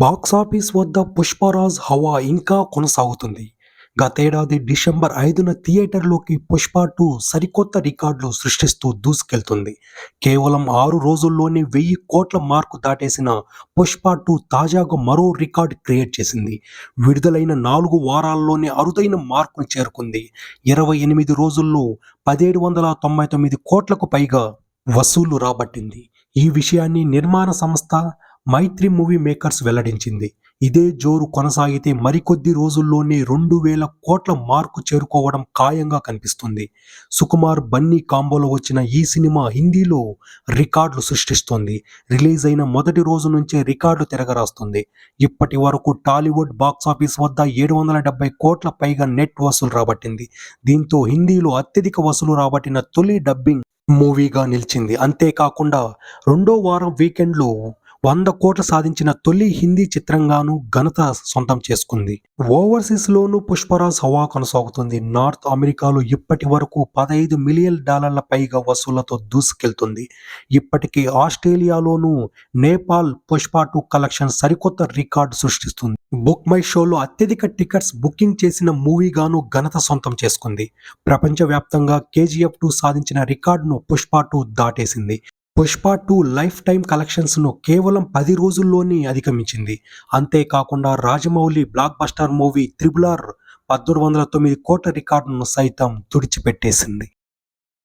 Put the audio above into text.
Box office వద్ద పుష్పరాజ్ హవా ఇంకా కొనసాగుతుంది. గతేడాది డిసెంబర్ ఐదున థియేటర్లోకి పుష్ప టూ సరికొత్త రికార్డులు సృష్టిస్తూ దూసుకెళ్తుంది. కేవలం ఆరు రోజుల్లోనే వెయ్యి కోట్ల మార్కు దాటేసిన పుష్ప టూ తాజాగా మరో రికార్డు క్రియేట్ చేసింది. విడుదలైన నాలుగు వారాల్లోనే అరుదైన మార్కును చేరుకుంది. ఇరవై ఎనిమిది రోజుల్లో పదిహేడు వందల తొంభై తొమ్మిది కోట్లకు పైగా వసూలు రాబట్టింది. ఈ విషయాన్ని నిర్మాణ సంస్థ మైత్రి మూవీ మేకర్స్ వెల్లడించింది. ఇదే జోరు కొనసాగితే మరికొద్ది రోజుల్లోనే రెండు వేల కోట్ల మార్కు చేరుకోవడం ఖాయంగా కనిపిస్తుంది. సుకుమార్ బన్నీ కాంబోలో వచ్చిన ఈ సినిమా హిందీలో రికార్డులు సృష్టిస్తోంది. రిలీజ్ అయిన మొదటి రోజు నుంచే రికార్డు తిరగరాస్తుంది. ఇప్పటి వరకు టాలీవుడ్ బాక్సాఫీస్ వద్ద ఏడు వందల డెబ్బై కోట్ల పైగా నెట్ వసూలు రాబట్టింది. దీంతో హిందీలో అత్యధిక వసూలు రాబట్టిన తొలి డబ్బింగ్ మూవీగా నిలిచింది. అంతేకాకుండా రెండో వారం వీకెండ్లో వంద కోట్లు సాధించిన తొలి హిందీ చిత్రంగాను ఘనత సొంతం చేసుకుంది. ఓవర్సీస్లోనూ పుష్పరాజ్ హవా కొనసాగుతుంది. నార్త్ అమెరికాలో ఇప్పటి వరకు పదహైదు మిలియన్ డాలర్ల పైగా వసూళ్ళతో దూసుకెళ్తుంది. ఇప్పటికీ ఆస్ట్రేలియాలోనూ నేపాల్ పుష్ప టూ కలెక్షన్ సరికొత్త రికార్డు సృష్టిస్తుంది. బుక్ మై షోలో అత్యధిక టికెట్స్ బుకింగ్ చేసిన మూవీగాను ఘనత సొంతం చేసుకుంది. ప్రపంచవ్యాప్తంగా కేజీఎఫ్ టూ సాధించిన రికార్డును పుష్ప టూ దాటేసింది. పుష్ప టూ లైఫ్ టైం కలెక్షన్స్ను కేవలం పది రోజుల్లోనే అధిగమించింది. అంతేకాకుండా Rajamouli blockbuster movie triple R పద్దెనిమిది వందల తొమ్మిది కోట్ల రికార్డును సైతం తుడిచిపెట్టేసింది.